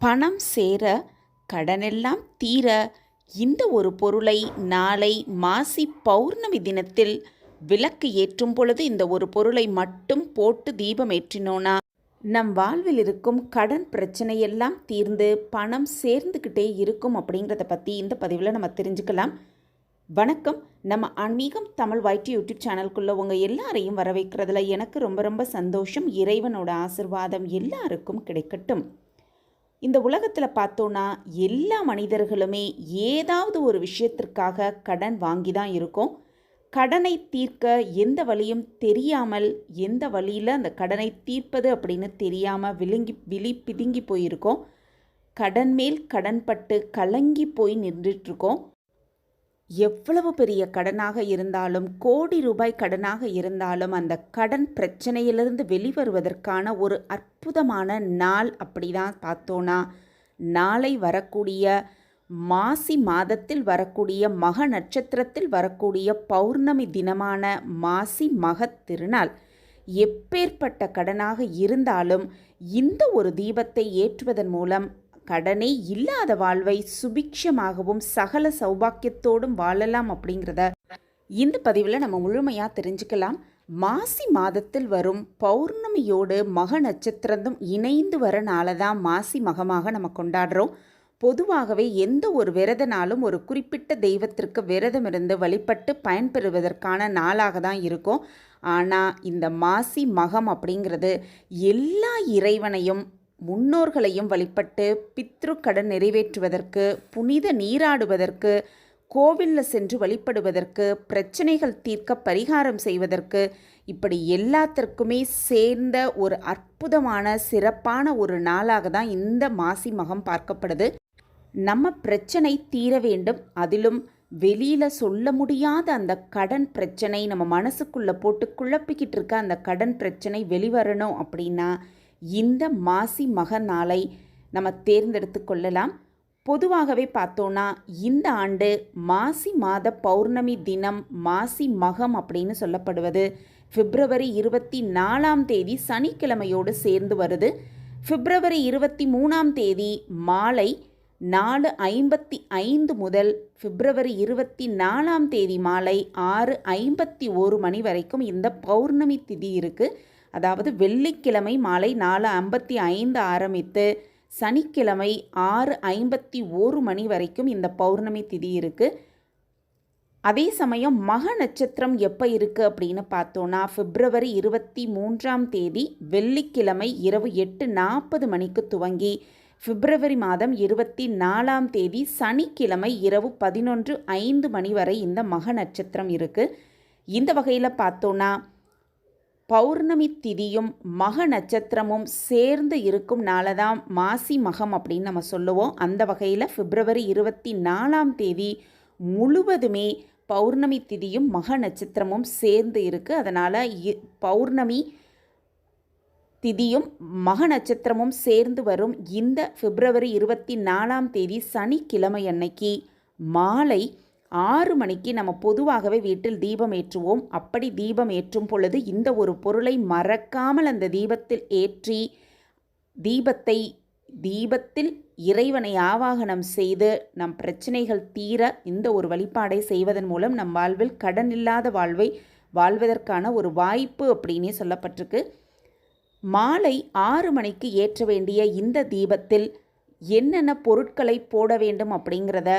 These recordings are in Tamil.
பணம் சேர கடனெல்லாம் தீர இந்த ஒரு பொருளை நாளை மாசி பௌர்ணமி தினத்தில் விளக்கு ஏற்றும் பொழுது இந்த ஒரு பொருளை மட்டும் போட்டு தீபம் ஏற்றினோனா? நம் வாழ்வில் இருக்கும் கடன் பிரச்சனையெல்லாம் தீர்ந்து பணம் சேர்ந்துக்கிட்டே இருக்கும் அப்படிங்கிறத பற்றி இந்த பதிவில் நம்ம தெரிஞ்சுக்கலாம். வணக்கம். நம்ம ஆன்மீகம் தமிழ் வைட்டி யூடியூப் சேனல்குள்ளே உங்கள் எல்லாரையும் வரவேற்கிறதுல எனக்கு ரொம்ப ரொம்ப சந்தோஷம். இறைவனோட ஆசிர்வாதம் எல்லாருக்கும் கிடைக்கட்டும். இந்த உலகத்தில் பார்த்தோன்னா எல்லா மனிதர்களுமே ஏதாவது ஒரு விஷயத்திற்காக கடன் வாங்கி தான் இருக்கோம். கடனை தீர்க்க எந்த வழியும் தெரியாமல் எந்த வழியில் அந்த கடனை தீர்ப்பது அப்படின்னு தெரியாமல் விழுங்கி விழி பிதுங்கி போயிருக்கோம். கடன் மேல் கடன்பட்டு கலங்கி போய் நின்றுட்டுருக்கோம் எவ்வளவு பெரிய கடனாக இருந்தாலும் கோடி ரூபாய் கடனாக இருந்தாலும் அந்த கடன் பிரச்சனையிலிருந்து வெளிவருவதற்கான ஒரு அற்புதமான நாள் அப்படி தான் பார்த்தோன்னா நாளை வரக்கூடிய மாசி மாதத்தில் வரக்கூடிய மக நட்சத்திரத்தில் வரக்கூடிய பௌர்ணமி தினமான மாசி மகத் திருநாள் எப்பேற்பட்ட கடனாக இருந்தாலும் இந்த ஒரு தீபத்தை ஏற்றுவதன் மூலம் கடனே இல்லாத வாழ்வை சுபிக்ஷமாகவும் சகல சௌபாக்கியத்தோடும் வாழலாம் அப்படிங்கிறத இந்த பதிவில் நம்ம முழுமையாக தெரிஞ்சுக்கலாம். மாசி மாதத்தில் வரும் பௌர்ணமியோடு மக நட்சத்திரத்தும் இணைந்து வர நாளை தான் மாசி மகமாக நம்ம கொண்டாடுறோம். பொதுவாகவே எந்த ஒரு விரத நாளும் ஒரு குறிப்பிட்ட தெய்வத்திற்கு விரதம் இருந்து வழிபட்டு பயன்பெறுவதற்கான நாளாக தான் இருக்கும். ஆனால் இந்த மாசி மகம் அப்படிங்கிறது எல்லா இறைவனையும் முன்னோர்களையும் வழிபட்டு பித்ரு கடன் நிறைவேற்றுவதற்கு புனித நீராடுவதற்கு கோவிலில் சென்று வழிபடுவதற்கு பிரச்சனைகள் தீர்க்க பரிகாரம் செய்வதற்கு இப்படி எல்லாத்திற்குமே சேர்ந்த ஒரு அற்புதமான சிறப்பான ஒரு நாளாக தான் இந்த மாசி மகம் பார்க்கப்படுது. நம்ம பிரச்சனை தீர வேண்டும். அதிலும் வெளியில் சொல்ல முடியாத அந்த கடன் பிரச்சனை நம்ம மனசுக்குள்ளே போட்டு குழப்பிக்கிட்டு இருக்க அந்த கடன் பிரச்சனை வெளிவரணும் அப்படின்னா இந்த மாசி மக நாளை நம்ம தேர்ந்தெடுத்து கொள்ளலாம். பொதுவாகவே பார்த்தோன்னா இந்த ஆண்டு மாசி மாத பௌர்ணமி தினம் மாசி மகம் அப்படின்னு சொல்லப்படுவது பிப்ரவரி இருபத்தி நாலாம் தேதி சனிக்கிழமையோடு சேர்ந்து வருது. பிப்ரவரி இருபத்தி மூணாம் தேதி மாலை நாலு ஐம்பத்தி ஐந்து முதல் பிப்ரவரி இருபத்தி நாலாம் தேதி மாலை ஆறு ஐம்பத்தி ஒரு மணி வரைக்கும் இந்த பௌர்ணமி திதி இருக்குது அதாவது வெள்ளிக்கிழமை மாலை நாலு ஐம்பத்தி ஐந்து ஆரம்பித்து சனிக்கிழமை ஆறு ஐம்பத்தி ஓரு மணி வரைக்கும் இந்த பௌர்ணமி திதி இருக்குது அதே சமயம் மக நட்சத்திரம் எப்போ இருக்குது அப்படின்னு பார்த்தோன்னா பிப்ரவரி இருபத்தி மூன்றாம் தேதி வெள்ளிக்கிழமை இரவு எட்டு நாற்பது மணிக்கு துவங்கி பிப்ரவரி மாதம் இருபத்தி நாலாம் தேதி சனிக்கிழமை இரவு பதினொன்று ஐந்து மணி வரை இந்த மக நட்சத்திரம் இருக்குது இந்த வகையில் பார்த்தோன்னா பௌர்ணமி திதியும் மக நட்சத்திரமும் சேர்ந்து இருக்கும் நாளை தான் மாசி மகம் அப்படின்னு நம்ம சொல்லுவோம். அந்த வகையில் பிப்ரவரி இருபத்தி நாலாம் தேதி முழுவதுமே பௌர்ணமி திதியும் மக நட்சத்திரமும் சேர்ந்து இருக்குது அதனால் பௌர்ணமி திதியும் மக நட்சத்திரமும் சேர்ந்து வரும். இந்த பிப்ரவரி இருபத்தி நாலாம் தேதி சனிக்கிழமை அன்னைக்கு மாலை ஆறு மணிக்கு நம்ம பொதுவாகவே வீட்டில் தீபம் ஏற்றுவோம். அப்படி தீபம் ஏற்றும் பொழுது இந்த ஒரு பொருளை மறக்காமல் அந்த தீபத்தில் ஏற்றி தீபத்தை தீபத்தில் இறைவனை ஆவாகனம் செய்து நம் பிரச்சனைகள் தீர இந்த ஒரு வழிபாடை செய்வதன் மூலம் நம் வாழ்வில் கடன் இல்லாத வாழ்வை வாழ்வதற்கான ஒரு வாய்ப்பு அப்படின்னே சொல்லப்பட்டிருக்கு. மாலை ஆறு மணிக்கு ஏற்ற வேண்டிய இந்த தீபத்தில் என்னென்ன பொருட்களை போட வேண்டும் அப்படிங்கிறத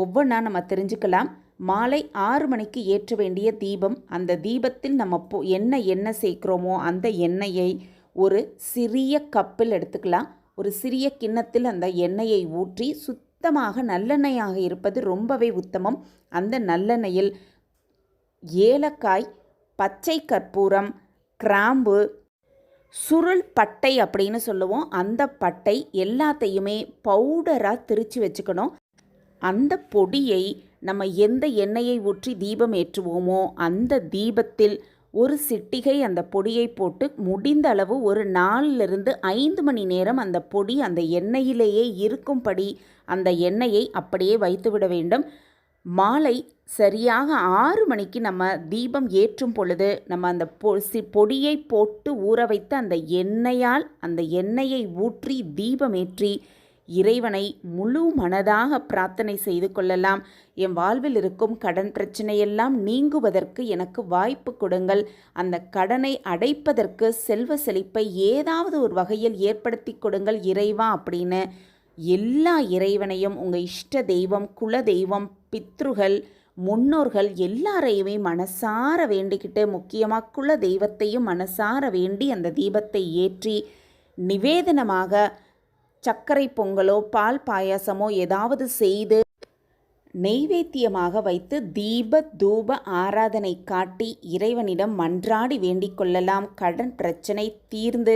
ஒவ்வொன்றா நம்ம தெரிஞ்சுக்கலாம். மாலை ஆறு மணிக்கு ஏற்ற வேண்டிய தீபம் அந்த தீபத்தில் நம்ம போ என்ன எண்ணெய் சேர்க்குறோமோ அந்த எண்ணெயை ஒரு சிறிய கப்பில் எடுத்துக்கலாம். ஒரு சிறிய கிண்ணத்தில் அந்த எண்ணெயை ஊற்றி சுத்தமாக நல்லெண்ணெயாக இருப்பது ரொம்பவே உத்தமம். அந்த நல்லெண்ணெயில் ஏலக்காய் பச்சை கற்பூரம் கிராம்பு சுருள் பட்டை அப்படின்னு சொல்லுவோம். அந்த பட்டை எல்லாத்தையுமே பவுடராக திரித்து வச்சுக்கணும். அந்த பொடியை நம்ம எந்த எண்ணெயை ஊற்றி தீபம் ஏற்றுவோமோ அந்த தீபத்தில் ஒரு சிட்டிகை அந்த பொடியை போட்டு முடிந்த அளவு ஒரு நாலிலிருந்து ஐந்து மணி நேரம் அந்த பொடி அந்த எண்ணெயிலேயே இருக்கும்படி அந்த எண்ணெயை அப்படியே வைத்துவிட வேண்டும். மாலை சரியாக ஆறு மணிக்கு நம்ம தீபம் ஏற்றும் பொழுது நம்ம அந்த பொ சி பொடியை போட்டு ஊற வைத்த அந்த எண்ணெயால் அந்த எண்ணெயை ஊற்றி தீபம் ஏற்றி இறைவனை முழு மனதாக பிரார்த்தனை செய்து கொள்ளலாம். என் வாழ்வில் இருக்கும் கடன் பிரச்சனையெல்லாம் நீங்குவதற்கு எனக்கு வாய்ப்பு கொடுங்கள். அந்த கடனை அடைப்பதற்கு செல்வ செழிப்பை ஏதாவது ஒரு வகையில் ஏற்படுத்தி கொடுங்கள் இறைவா அப்படின்னு எல்லா இறைவனையும் உங்கள் இஷ்ட தெய்வம் குல தெய்வம் பித்ருகள் முன்னோர்கள் எல்லாரையுமே மனசார வேண்டிக்கிட்டு முக்கியமாக குல தெய்வத்தையும் மனசார வேண்டி அந்த தீபத்தை ஏற்றி நிவேதனமாக சர்க்கரை பொங்கலோ பால் பாயாசமோ ஏதாவது செய்து நெய்வேத்தியமாக வைத்து தீப தூப ஆராதனை காட்டி இறைவனிடம் மன்றாடி வேண்டிக் கொள்ளலாம். கடன் பிரச்சனை தீர்ந்து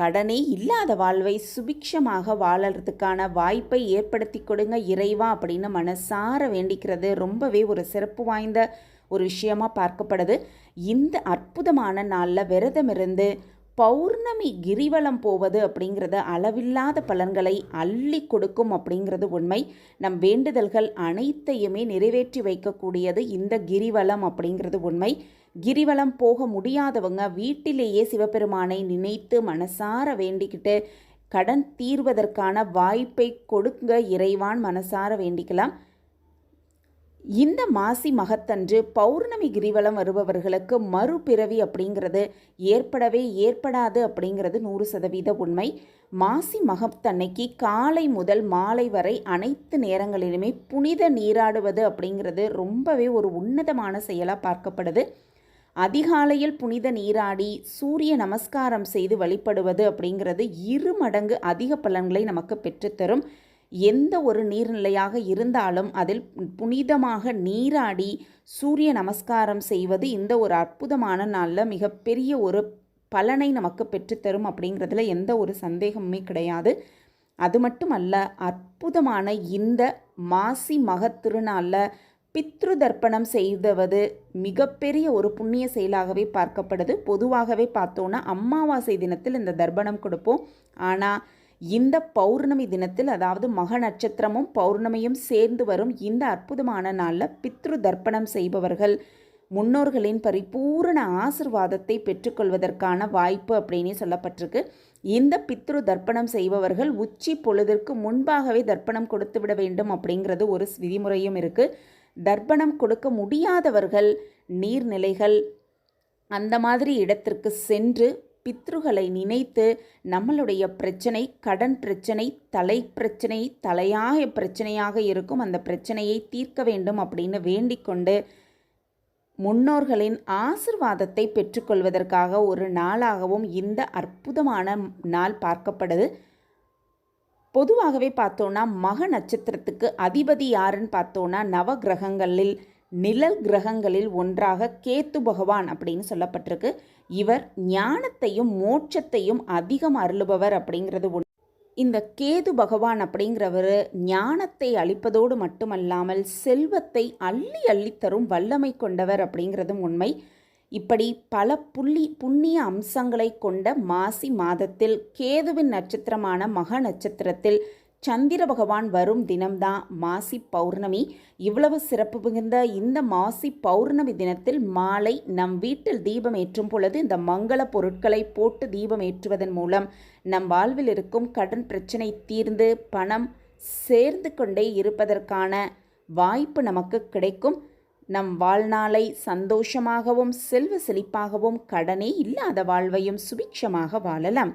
கடனே இல்லாத வாழ்வை சுபிக்ஷமாக வாழறதுக்கான வாய்ப்பை ஏற்படுத்தி கொடுங்க இறைவா அப்படின்னு மனசார வேண்டிக்கிறது. ரொம்பவே ஒரு சிறப்பு வாய்ந்த ஒரு விஷயமாக பார்க்கப்படுது. இந்த அற்புதமான நாளில் விரதமிருந்து பௌர்ணமி கிரிவலம் போவது அப்படிங்கிறது அளவில்லாத பலன்களை அள்ளி கொடுக்கும் அப்படிங்கிறது உண்மை. நம் வேண்டுதல்கள் அனைத்தையுமே நிறைவேற்றி வைக்கக்கூடியது இந்த கிரிவலம் அப்படிங்கிறது உண்மை. கிரிவலம் போக முடியாதவங்க வீட்டிலேயே சிவபெருமானை நினைத்து மனசார வேண்டிக்கிட்டு கடன் தீர்வதற்கான வாய்ப்பை கொடுங்க இறைவான் மனசார வேண்டிக்கலாம். இந்த மாசி மகத்தன்று பௌர்ணமி கிரிவலம் வருபவர்களுக்கு மறுபிறவி அப்படிங்கிறது ஏற்படவே ஏற்படாது அப்படிங்கிறது நூறு சதவீத உண்மை. மாசி மகத்தன்னைக்கு காலை முதல் மாலை வரை அனைத்து நேரங்களிலுமே புனித நீராடுவது அப்படிங்கிறது ரொம்பவே ஒரு உன்னதமான செயலாக பார்க்கப்படுது. அதிகாலையில் புனித நீராடி சூரிய நமஸ்காரம் செய்து வழிபடுவது அப்படிங்கிறது இரு மடங்கு அதிக பலன்களை நமக்கு பெற்றுத்தரும். எந்த ஒரு நீர்நிலையாக இருந்தாலும் அதில் புனிதமாக நீராடி சூரிய நமஸ்காரம் செய்வது இந்த ஒரு அற்புதமான நாளில் மிகப்பெரிய ஒரு பலனை நமக்கு பெற்றுத்தரும் அப்படிங்கிறதுல எந்த ஒரு சந்தேகமுமே கிடையாது. அது மட்டுமல்ல அற்புதமான இந்த மாசி மகத் திருநாளில் பித்ரு தர்ப்பணம் செய்தவது மிகப்பெரிய ஒரு புண்ணிய செயலாகவே பார்க்கப்படுது. பொதுவாகவே பார்த்தோன்னா அமாவாசை தினத்தில் இந்த தர்ப்பணம் கொடுப்போம். ஆனால் இந்த பௌர்ணமி தினத்தில் அதாவது மக நட்சத்திரமும் பௌர்ணமியும் சேர்ந்து வரும் இந்த அற்புதமான நாளில் பித்ரு தர்ப்பணம் செய்பவர்கள் முன்னோர்களின் பரிபூரண ஆசிர்வாதத்தை பெற்றுக்கொள்வதற்கான வாய்ப்பு அப்படின்னே சொல்லப்பட்டிருக்கு. இந்த பித்ரு தர்ப்பணம் செய்பவர்கள் உச்சி பொழுதிற்கு முன்பாகவே தர்ப்பணம் கொடுத்து விட வேண்டும் அப்படிங்கிறது ஒரு விதிமுறையும் இருக்குது தர்ப்பணம் கொடுக்க முடியாதவர்கள் நீர்நிலைகள் அந்த மாதிரி இடத்திற்கு சென்று பித்ருகளை நினைத்து நம்மளுடைய பிரச்சனை கடன் பிரச்சனை தலை பிரச்சனை தலையாய பிரச்சனையாக இருக்கும் அந்த பிரச்சனையை தீர்க்க வேண்டும் அப்படின்னு வேண்டிக் கொண்டு முன்னோர்களின் ஆசிர்வாதத்தை பெற்றுக்கொள்வதற்காக ஒரு நாளாகவும் இந்த அற்புதமான நாள் பார்க்கப்படுது. பொதுவாகவே பார்த்தோன்னா மக நட்சத்திரத்துக்கு அதிபதி யாருன்னு பார்த்தோன்னா நவ கிரகங்களில் நிழல் கிரகங்களில் ஒன்றாக கேத்து பகவான் அப்படின்னு சொல்லப்பட்டிருக்கு. இவர் ஞானத்தையும் மோட்சத்தையும் அதிகம் அருளுபவர் அப்படிங்கிறது ஒன்று இந்த கேது பகவான் அப்படிங்கிறவர் ஞானத்தை அளிப்பதோடு மட்டுமல்லாமல் செல்வத்தை அள்ளி அள்ளித்தரும் வல்லமை கொண்டவர் அப்படிங்கிறதும் உண்மை. இப்படி பல புள்ளி புண்ணிய அம்சங்களை கொண்ட மாசி மாதத்தில் கேதுவின் நட்சத்திரமான மக நட்சத்திரத்தில் சந்திர பகவான் வரும் தினம்தான் மாசி பௌர்ணமி. இவ்வளவு சிறப்பு மிகுந்த இந்த மாசி பௌர்ணமி தினத்தில் மாலை நம் வீட்டில் தீபம் ஏற்றும் பொழுது இந்த மங்கள பொருட்களை போட்டு தீபம் ஏற்றுவதன் மூலம் நம் வாழ்வில் இருக்கும் கடன் பிரச்சனை தீர்ந்து பணம் சேர்ந்து கொண்டே இருப்பதற்கான வாய்ப்பு நமக்கு கிடைக்கும். நம் வாழ்நாளை சந்தோஷமாகவும் செல்வ செழிப்பாகவும் கடனே இல்லாத வாழ்வையும் சுபிக்ஷமாக வாழலாம்.